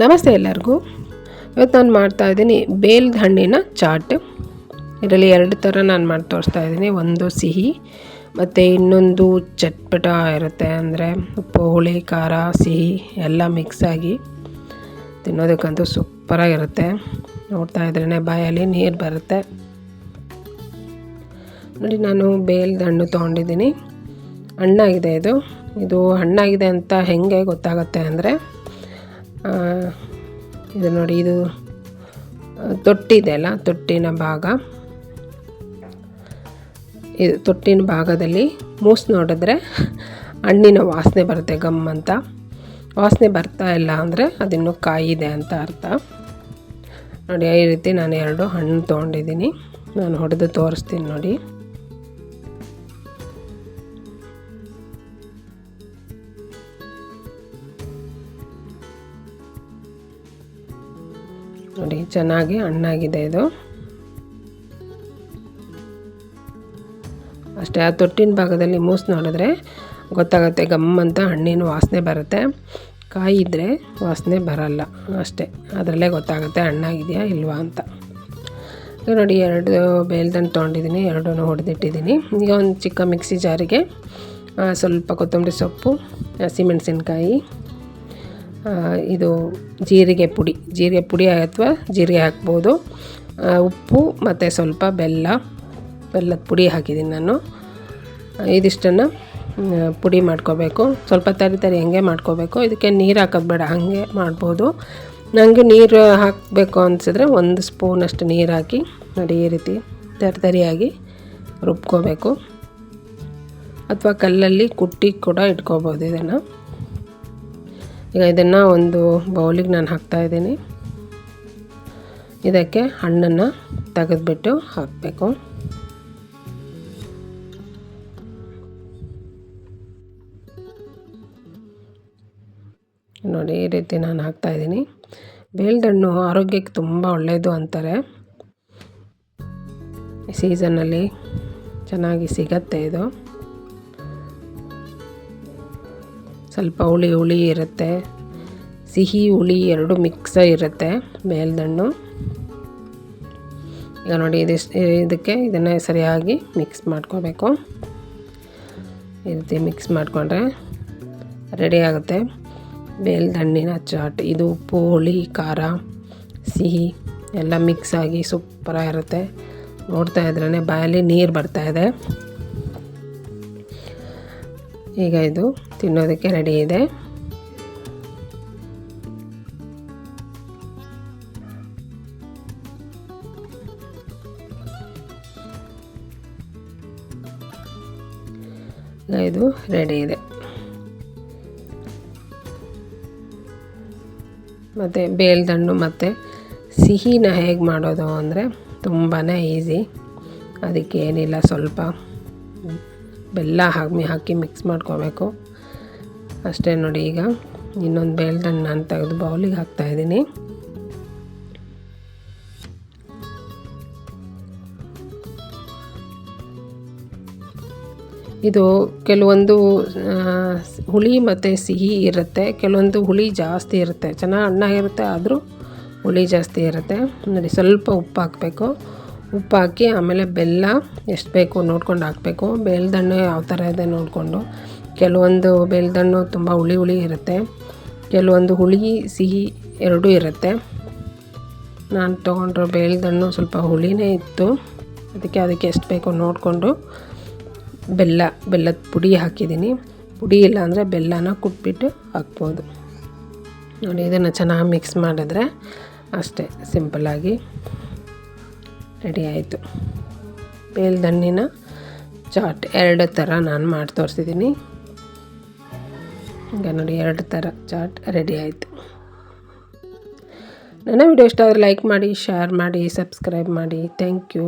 ನಮಸ್ತೆ ಎಲ್ಲರಿಗೂ. ಇವತ್ತು ನಾನು ಮಾಡ್ತಾಯಿದ್ದೀನಿ ಬೇಲ್ದ ಹಣ್ಣಿನ ಚಾಟ್. ಇದರಲ್ಲಿ ಎರಡು ಥರ ನಾನು ಮಾಡಿ ತೋರಿಸ್ತಾ ಇದ್ದೀನಿ. ಒಂದು ಸಿಹಿ, ಮತ್ತು ಇನ್ನೊಂದು ಚಟ್ಪಟ ಇರುತ್ತೆ ಅಂದರೆ ಉಪ್ಪು, ಹುಳಿ, ಖಾರ, ಸಿಹಿ ಎಲ್ಲ ಮಿಕ್ಸಾಗಿ ತಿನ್ನೋದಕ್ಕಂತೂ ಸೂಪರಾಗಿರುತ್ತೆ ನೋಡ್ತಾ ಇದ್ರೇ ಬಾಯಲ್ಲಿ ನೀರು ಬರುತ್ತೆ. ನೋಡಿ, ನಾನು ಬೇಲ್ದ ಹಣ್ಣು ತೊಗೊಂಡಿದ್ದೀನಿ. ಹಣ್ಣಾಗಿದೆ ಇದು. ಇದು ಹಣ್ಣಾಗಿದೆ ಅಂತ ಹೆಂಗೆ ಗೊತ್ತಾಗುತ್ತೆ ಅಂದರೆ ಇದು ನೋಡಿ, ಇದು ತೊಟ್ಟಿದೆ ಅಲ್ಲ, ತೊಟ್ಟಿನ ಭಾಗ. ಇದು ತೊಟ್ಟಿನ ಭಾಗದಲ್ಲಿ ಮೂಸ್ ನೋಡಿದ್ರೆ ಹಣ್ಣಿನ ವಾಸನೆ ಬರುತ್ತೆ, ಗಮ್ ಅಂತ. ವಾಸನೆ ಬರ್ತಾ ಇಲ್ಲ ಅಂದರೆ ಅದಿನ್ನು ಕಾಯಿದೆ ಅಂತ ಅರ್ಥ. ನೋಡಿ, ಈ ರೀತಿ ನಾನು ಎರಡು ಹಣ್ಣು ತೊಗೊಂಡಿದ್ದೀನಿ. ನಾನು ಹೊಡೆದು ತೋರಿಸ್ತೀನಿ ನೋಡಿ. ನೋಡಿ, ಚೆನ್ನಾಗಿ ಹಣ್ಣಾಗಿದೆ ಇದು. ಅಷ್ಟೇ, ಆ ತೊಟ್ಟಿನ ಭಾಗದಲ್ಲಿ ಮೂಸ್ ನೋಡಿದ್ರೆ ಗೊತ್ತಾಗುತ್ತೆ ಗಮ್ಮಂತ ಹಣ್ಣಿನ ವಾಸನೆ ಬರುತ್ತೆ. ಕಾಯಿ ಇದ್ದರೆ ವಾಸನೆ ಬರಲ್ಲ, ಅಷ್ಟೇ. ಅದರಲ್ಲೇ ಗೊತ್ತಾಗುತ್ತೆ ಹಣ್ಣಾಗಿದೆಯಾ ಇಲ್ವಾ ಅಂತ. ಈಗ ನೋಡಿ, ಎರಡು ಬೇಲ್ದಂಡು ತೊಗೊಂಡಿದ್ದೀನಿ ಎರಡೂ ಹೊಡೆದಿಟ್ಟಿದ್ದೀನಿ. ಈಗ ಒಂದು ಚಿಕ್ಕ ಮಿಕ್ಸಿ ಜಾರಿಗೆ ಸ್ವಲ್ಪ ಕೊತ್ತಂಬರಿ ಸೊಪ್ಪು, ಹಸಿಮೆಣಸಿನ್ಕಾಯಿ ಇದು ಜೀರಿಗೆ ಪುಡಿ. ಜೀರಿಗೆ ಪುಡಿ ಅಥವಾ ಜೀರಿಗೆ ಹಾಕ್ಬೋದು. ಉಪ್ಪು ಮತ್ತು ಸ್ವಲ್ಪ ಬೆಲ್ಲ. ಬೆಲ್ಲದ ಪುಡಿ ಹಾಕಿದ್ದೀನಿ ನಾನು. ಇದಿಷ್ಟನ್ನು ಪುಡಿ ಮಾಡ್ಕೋಬೇಕು. ಸ್ವಲ್ಪ ತರಿ ತರಿ ಹಂಗೆ ಮಾಡ್ಕೋಬೇಕು. ಇದಕ್ಕೆ ನೀರು ಹಾಕೋದು ಬೇಡ, ಹಾಗೆ ಮಾಡ್ಬೋದು. ನನಗೆ ನೀರು ಹಾಕಬೇಕು ಅನಿಸಿದ್ರೆ ಒಂದು ಸ್ಪೂನಷ್ಟು ನೀರು ಹಾಕಿ ನೋಡಿ ಈ ರೀತಿ ತರಿ ತರಿಯಾಗಿ ರುಬ್ಕೋಬೇಕು. ಅಥವಾ ಕಲ್ಲಲ್ಲಿ ಕುಟ್ಟಿ ಕೂಡ ಇಟ್ಕೋಬೋದು ಇದನ್ನು. ಈಗ ಇದನ್ನು ಒಂದು ಬೌಲಿಗೆ ನಾನು ಹಾಕ್ತಾ ಇದ್ದೀನಿ. ಇದಕ್ಕೆ ಹಣ್ಣನ್ನು ತೆಗೆದುಬಿಟ್ಟು ಹಾಕಬೇಕು. ನೋಡಿ, ಈ ರೀತಿ ನಾನು ಹಾಕ್ತಾಯಿದ್ದೀನಿ ಬೇಲ್ದಣ್ಣು ಆರೋಗ್ಯಕ್ಕೆ ತುಂಬ ಒಳ್ಳೆಯದು ಅಂತಾರೆ. ಸೀಸನ್ನಲ್ಲಿ ಚೆನ್ನಾಗಿ ಸಿಗತ್ತೆ ಇದು. ಸ್ವಲ್ಪ ಹುಳಿ ಹುಳಿ ಇರುತ್ತೆ. ಸಿಹಿ ಹುಳಿ ಎರಡು ಮಿಕ್ಸ ಇರುತ್ತೆ ಮೇಲ್ದಣ್ಣು. ಈಗ ನೋಡಿ ಇದಿಷ್ಟು ಇದಕ್ಕೆ ಇದನ್ನು ಸರಿಯಾಗಿ ಮಿಕ್ಸ್ ಮಾಡ್ಕೋಬೇಕು. ಈ ರೀತಿ ಮಿಕ್ಸ್ ಮಾಡಿಕೊಂಡ್ರೆ ರೆಡಿ ಆಗುತ್ತೆ. ಬೇಲ್ದಣ್ಣಿನ ಚಾಟ್, ಇದು ಉಪ್ಪು, ಹುಳಿ, ಖಾರ, ಸಿಹಿ ಎಲ್ಲ ಮಿಕ್ಸ್ ಆಗಿ ಸೂಪರಾಗಿರುತ್ತೆ ನೋಡ್ತಾ ಇದ್ರೇ ಬಾಯಲ್ಲಿ ನೀರು ಬರ್ತಾಯಿದೆ ಈಗ ಇದು ತಿನ್ನೋದಕ್ಕೆ ರೆಡಿ ಇದೆ. ಇದು ರೆಡಿ ಇದೆ. ಮತ್ತು ಬೇಲ್ದಣ್ಣು ಮತ್ತು ಸಿಹಿನ ಹೇಗೆ ಮಾಡೋದು ಅಂದರೆ ತುಂಬಾ ಈಸಿ ಅದಕ್ಕೆ ಏನಿಲ್ಲ, ಸ್ವಲ್ಪ ಬೆಲ್ಲ ಹಾಕಿ ಹಾಕಿ ಮಿಕ್ಸ್ ಮಾಡ್ಕೋಬೇಕು. ಅಷ್ಟೇ ನೋಡಿ ಈಗ. ಇನ್ನೊಂದು ಬೇಲ್ದಣ್ಣು ನಾನು ತೆಗೆದು ಬೌಲಿಗೆ ಹಾಕ್ತಾಯಿದ್ದೀನಿ ಇದು ಕೆಲವೊಂದು ಹುಳಿ ಮತ್ತು ಸಿಹಿ ಇರುತ್ತೆ. ಕೆಲವೊಂದು ಹುಳಿ ಜಾಸ್ತಿ ಇರುತ್ತೆ. ಚೆನ್ನಾಗಿ ಹಣ್ಣಾಗಿರುತ್ತೆ ಆದರೂ ಹುಳಿ ಜಾಸ್ತಿ ಇರುತ್ತೆ. ನೋಡಿ, ಸ್ವಲ್ಪ ಉಪ್ಪು ಹಾಕಬೇಕು. ಉಪ್ಪು ಹಾಕಿ ಆಮೇಲೆ ಬೆಲ್ಲ ಎಷ್ಟು ಬೇಕು ನೋಡ್ಕೊಂಡು ಹಾಕಬೇಕು. ಬೇಲ್ದಣ್ಣು ಯಾವ ಥರ ಇದೆ ನೋಡಿಕೊಂಡು. ಕೆಲವೊಂದು ಬೇಲ್ದಣ್ಣು ತುಂಬ ಹುಳಿ ಹುಳಿ ಇರುತ್ತೆ. ಕೆಲವೊಂದು ಹುಳಿ ಸಿಹಿ ಎರಡೂ ಇರುತ್ತೆ. ನಾನು ತೊಗೊಂಡ್ರೆ ಬೇಲ್ದಣ್ಣು ಸ್ವಲ್ಪ ಹುಳಿನೇ ಇತ್ತು. ಅದಕ್ಕೆ ಅದಕ್ಕೆ ಎಷ್ಟು ಬೇಕೋ ನೋಡಿಕೊಂಡು ಬೆಲ್ಲ, ಬೆಲ್ಲದ ಪುಡಿ ಹಾಕಿದ್ದೀನಿ. ಪುಡಿ ಇಲ್ಲ ಅಂದರೆ ಬೆಲ್ಲನ ಕುಟ್ಬಿಟ್ಟು ಹಾಕ್ಬೋದು. ನೋಡಿ, ಇದನ್ನು ಚೆನ್ನಾಗಿ ಮಿಕ್ಸ್ ಮಾಡಿದ್ರೆ ಅಷ್ಟೇ, ಸಿಂಪಲ್ಲಾಗಿ. ರೆಡಿ ಆಯಿತು. ಬೇಲ್ದಣ್ಣಿನ ಚಾಟ್ ಎರಡು ಥರ ನಾನು ಮಾಡಿ ತೋರಿಸಿದ್ದೀನಿ ಈಗ ನೋಡಿ, ಎರಡು ಥರ ಚಾಟ್ ರೆಡಿ ಆಯಿತು. ನನ್ನ ವಿಡಿಯೋ ಇಷ್ಟ ಆದರೆ ಲೈಕ್ ಮಾಡಿ ಶೇರ್ ಮಾಡಿ ಸಬ್ಸ್ಕ್ರೈಬ್ ಮಾಡಿ. Thank you